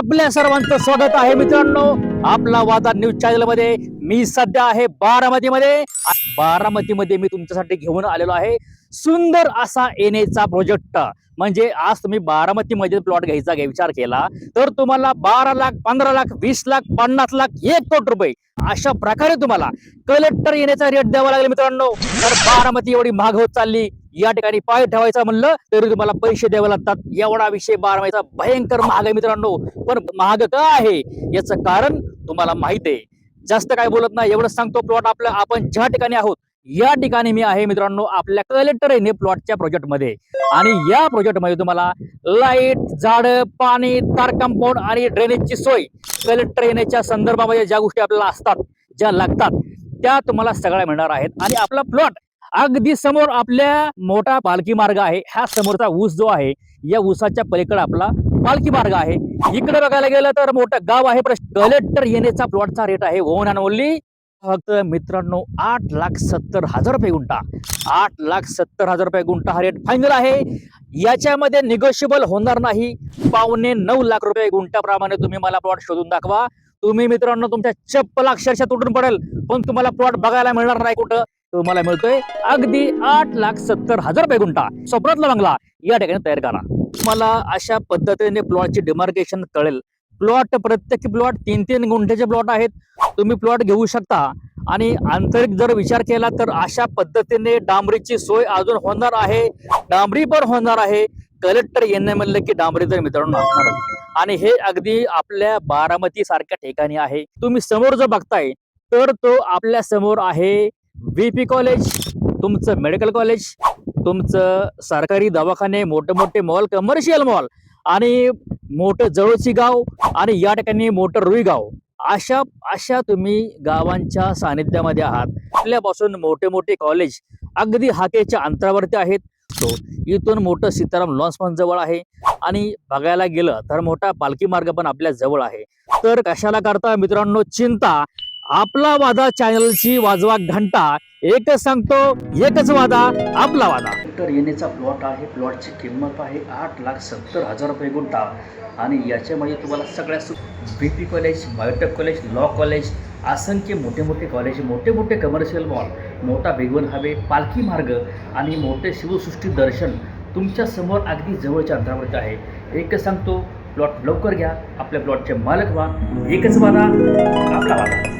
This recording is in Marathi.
आपल्या सर्वांचं स्वागत आहे मित्रांनो. आपला वादा न्यूज चॅनलमध्ये. मी सध्या आहे बारामती मध्ये बारामती मध्ये मी तुमच्यासाठी घेऊन आलेलो आहे. सुंदर असा येण्याचा प्रोजेक्ट म्हणजे आज तुम्ही बारामती मध्ये प्लॉट घ्यायचा विचार केला तर तुम्हाला बारा लाख पंधरा लाख वीस लाख पन्नास लाख एक कोटी रुपये अशा प्रकारे तुम्हाला कलेक्टर येण्याचा रेट द्यावा लागेल मित्रांनो. तर बारामती एवढी महाग होत चालली. या ठिकाणी पाय ठेवायचा म्हणलं तरी तुम्हाला पैसे द्यावे लागतात. एवढा विषय बारामतीचा भयंकर महाग आहे मित्रांनो. पण महाग का आहे? याचं कारण तुम्हाला माहीत आहे. जास्त काय बोलत नाही एवढं सांगतो प्लॉट आपलं. आपण ज्या ठिकाणी आहोत या ठिकाणी मी आहे मित्रांनो आपल्या कलेक्टर येणे प्लॉटच्या प्रोजेक्टमध्ये आणि या प्रोजेक्टमध्ये तुम्हाला लाइट झाड पाणी तार कंपाऊंड आणि ड्रेनेजची सोय कलेक्टर येण्याच्या संदर्भामध्ये ज्या गोष्टी आपल्याला असतात ज्या लागतात त्या तुम्हाला सगळ्या मिळणार आहेत. आणि आपला प्लॉट अगदी समोर आपल्या मोठा पालखी मार्ग आहे. ह्या समोरचा ऊस जो आहे या ऊसाच्या पलीकडे आपला पालखी मार्ग आहे. इकडे बघायला गेलं तर मोठं गाव आहे. कलेक्टर येण्याचा प्लॉटचा रेट आहे ओन अँड ओनली फक्त मित्रांनो आठ लाख सत्तर हजार रुपये गुंठा. आठ लाख सत्तर हजार रुपये गुंठा हा रेट फायनल आहे. याच्यामध्ये निगोशिएबल होणार नाही. पावणे नऊ लाख रुपये गुंठ्याप्रमाणे तुम्ही मला प्लॉट शोधून दाखवा. तुम्ही मित्रांनो तुमच्या चप्पल अक्षरशः तुटून पडेल. पण तुम्हाला प्लॉट बघायला मिळणार नाही कुठं? तुम्हाला मिळतोय अगदी आठ लाख सत्तर हजार रुपये गुंठा. स्वप्नातला बंगला. या ठिकाणी तयार करा. तुम्हाला अशा पद्धतीने प्लॉटची डिमार्केशन कळेल. प्लॉट प्रत्येक प्लॉट तीन तीन गुंठ्याचे प्लॉट आहेत. तुम्ही प्लॉट घेऊ शकता. आणि आंतरिक जर विचार केला तर अशा पद्धतीने डांबरीची सोय अजून होणार आहे. डांबरी पण होणार आहे. कलेक्टर येणे म्हणलं की डांबरी तर मित्रांनो असणार आणि हे अगदी आपल्या बारामती सारख्या ठिकाणी आहे. तुम्ही समोर जर बघताय तर तो आपल्यासमोर आहे बीपी कॉलेज तुमचं मेडिकल कॉलेज तुमचं सरकारी दवाखाने मोठे मोठे मॉल कमर्शियल मॉल आणि मोठं जवळची गाव आणि या ठिकाणी मोठं रुई गाव. अशा अशा तुम्ही गावांच्या सानिध्यामध्ये आहात. आपल्यापासून मोठे मोठे कॉलेज अगदी हाकेच्या अंतरावरती आहेत. तो इथून मोठं सीताराम लॉन्स पण जवळ आहे. आणि बघायला गेलं तर मोठा पालखी मार्ग पण आपल्या जवळ आहे. तर कशाला करता मित्रांनो चिंता? आपला वादा चॅनलची वाजवा घंटा एकच सांगतो एकच वादा आपला वादा. तर येण्याचा प्लॉट आहे प्लॉटची किंमत आहे आठ लाख सत्तर हजार रुपये गुंठा. आणि याच्यामध्ये तुम्हाला सगळ्या सु B P college biotech college law college असंख्य मोठे मोठे कॉलेज मोठे मोठे कमर्शियल मॉल मोठा बेगवन हवे पालखी मार्ग आणि मोठे शिवसृष्टी दर्शन तुमच्यासमोर अगदी जवळच्या अंतरावरती आहे. एकच सांगतो प्लॉट लवकर घ्या आपल्या प्लॉटचे मालक व्हा. एकच वादा आपला वादा.